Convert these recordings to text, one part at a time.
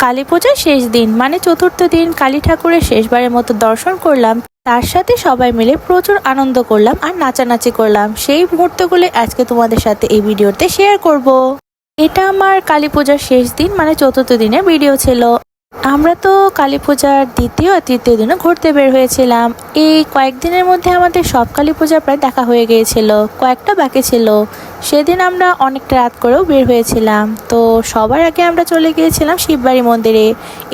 কালী পূজার শেষ দিন মানে চতুর্থ দিন কালী ঠাকুরের শেষবারের মতো দর্শন করলাম। তার সাথে সবাই মিলে প্রচুর আনন্দ করলাম আর নাচানাচি করলাম। সেই মুহূর্তগুলো আজকে তোমাদের সাথে এই ভিডিওতে শেয়ার করব। এটা আমার কালী পূজার শেষ দিন মানে চতুর্থ দিনের ভিডিও ছিল। আমরা তো কালী পূজার দ্বিতীয় আর তৃতীয় দিনও ঘুরতে বের হয়েছিলাম। এই কয়েকদিনের মধ্যে আমাদের সব কালী পূজা প্রায় দেখা হয়ে গিয়েছিল, কয়েকটা বাকি ছিল। সেদিন আমরা অনেকটা রাত করেও বের হয়েছিলাম। তো সবার আগে আমরা চলে গিয়েছিলাম শিববাড়ি মন্দিরে।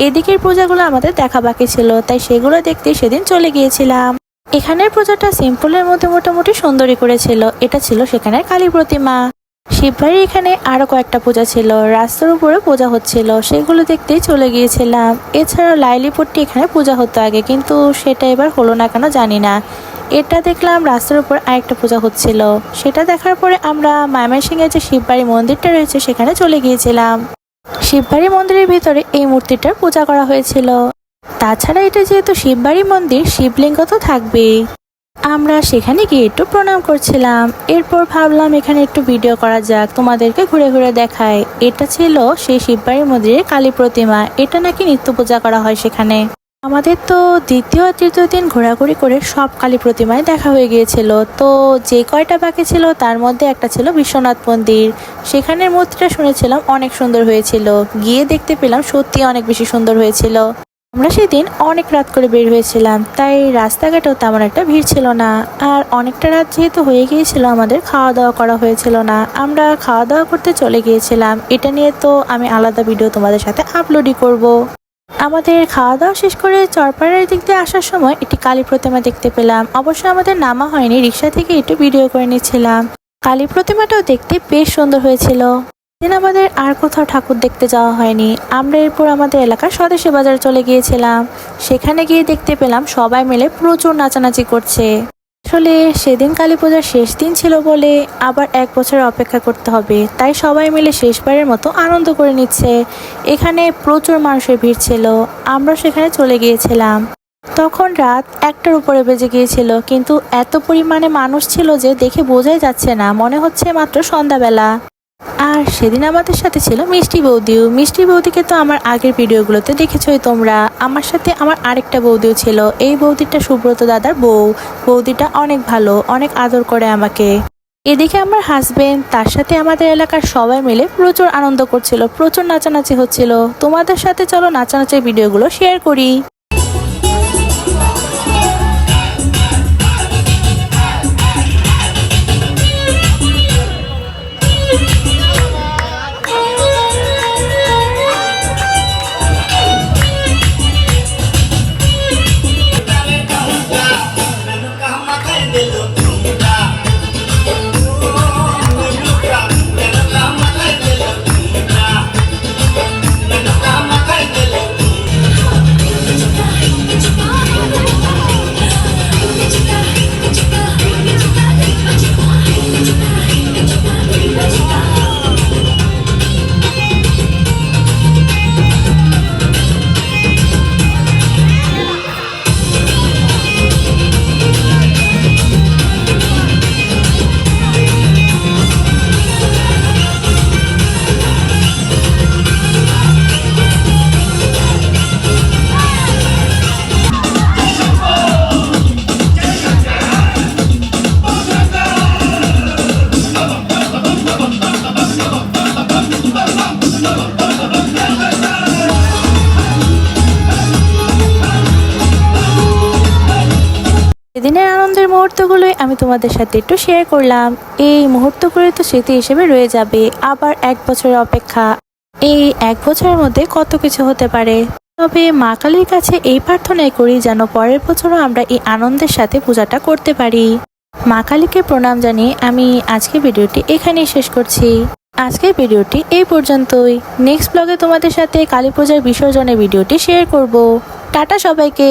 এদিকের পূজাগুলো আমাদের দেখা বাকি ছিল, তাই সেগুলো দেখতে সেদিন চলে গিয়েছিলাম। এখানের পূজাটা সিম্পলের মধ্যে মোটামুটি সুন্দরী করেছিল, এটা ছিল সেখানের কালী প্রতিমা। শিববাড়ির এখানে আরও কয়েকটা পূজা ছিল। রাস্তার উপরে পূজা হচ্ছিল। সেগুলো দেখতেই চলে গিয়েছিলাম। এছাড়াও লাইলিপট্টি এখানে পূজা হতো আগে, কিন্তু সেটা এবার হলো না কেন জানি না। এটা দেখলাম রাস্তার উপর আরেকটা পূজা হচ্ছিল। সেটা দেখার পরে আমরা ময়মনসিংহের যে শিববাড়ি মন্দিরটা রয়েছে, সেখানে চলে গিয়েছিলাম। শিববাড়ি মন্দিরের ভিতরে এই মূর্তিটার পূজা করা হয়েছিল। তাছাড়া এটা যেহেতু শিববাড়ি মন্দির, শিবলিঙ্গ তো থাকবেই। আমরা সেখানে গিয়ে একটু প্রণাম করছিলাম। এরপর ভাবলাম এখানে একটু ভিডিও করা যাক, তোমাদেরকে ঘুরে ঘুরে দেখায় এটা ছিল সেই শিববাড়ির মন্দিরের কালী প্রতিমা। এটা নাকি নিত্য পূজা করা হয় সেখানে। আমাদের তো দ্বিতীয় তৃতীয় দিন ঘোরাঘুরি করে সব কালী প্রতিমায় দেখা হয়ে গিয়েছিল। তো যে কয়টা বাকি ছিল, তার মধ্যে একটা ছিল বিশ্বনাথ মন্দির। সেখানের মূর্তিটা শুনেছিলাম অনেক সুন্দর হয়েছিল। গিয়ে দেখতে পেলাম সত্যি অনেক বেশি সুন্দর হয়েছিল। আমরা সেদিন অনেক রাত করে বের হয়েছিলাম, তাই রাস্তাঘাটেও তেমন একটা ভিড় ছিল না। আর অনেকটা রাত যেহেতু হয়ে গিয়েছিল, আমাদের খাওয়া দাওয়া করা হয়েছিল না। আমরা খাওয়া দাওয়া করতে চলে গিয়েছিলাম। এটা নিয়ে তো আমি আলাদা ভিডিও তোমাদের সাথে আপলোডই করব। আমাদের খাওয়া দাওয়া শেষ করে চরপাড়ার দিক দিয়ে আসার সময় একটি কালী প্রতিমা দেখতে পেলাম। অবশ্য আমাদের নামা হয়নি, রিক্সা থেকে একটু ভিডিও করে নিয়েছিলাম কালী প্রতিমাটাও দেখতে বেশ সুন্দর হয়েছিল। আমাদের আর কোথাও ঠাকুর দেখতে যাওয়া হয়নি। আমরা এরপর আমাদের এলাকার স্বদেশী বাজার চলে গিয়েছিলাম। সেখানে গিয়ে দেখতে পেলাম সবাই মিলে প্রচুর নাচানাচি করছে। আসলে সেদিন কালী পূজার শেষ দিন ছিল বলে আবার এক বছর অপেক্ষা করতে হবে। তাই সবাই মিলে শেষবারের মতো আনন্দ করে নিচ্ছে। এখানে প্রচুর মানুষের ভিড় ছিল। আমরা সেখানে চলে গিয়েছিলাম। তখন রাত একটার উপরে বেজে গিয়েছিল। কিন্তু এত পরিমাণে মানুষ ছিল যে দেখে বোঝাই যাচ্ছে না। মনে হচ্ছে মাত্র সন্ধ্যাবেলা। আর সেদিন আমাদের সাথে ছিল মিষ্টি বৌদিও মিষ্টি বৌদিকে তো আমার আগের ভিডিওগুলোতে দেখেছোই তোমরা। আমার সাথে আমার আরেকটা বৌদিও ছিল। এই বৌদিটা সুব্রত দাদার বউ। বৌদিটা অনেক ভালো, অনেক আদর করে আমাকে। এদিকে আমার হাজবেন্ড তার সাথে আমাদের এলাকার সবাই মিলে প্রচুর আনন্দ করছিল, প্রচুর নাচানাচি হচ্ছিল। তোমাদের সাথে চলো নাচানাচির ভিডিওগুলো শেয়ার করি। সেদিনের আনন্দের মুহূর্তগুলোই আমি তোমাদের সাথে একটু শেয়ার করলাম। এই মুহূর্তগুলোই তো স্মৃতি হিসেবে রয়ে যাবে। আবার এক বছরের অপেক্ষা। এই এক বছরের মধ্যে কত কিছু হতে পারে। তবে মা কালীর কাছে এই প্রার্থনাই করি যেন পরের বছরও আমরা এই আনন্দের সাথে পূজাটা করতে পারি। মা কালীকে প্রণাম জানিয়ে আমি আজকে ভিডিওটি এখানেই শেষ করছি। আজকের ভিডিওটি এই পর্যন্তই। নেক্সট ব্লগে তোমাদের সাথে কালী পূজার বিসর্জনের ভিডিওটি শেয়ার করব। টাটা সবাইকে।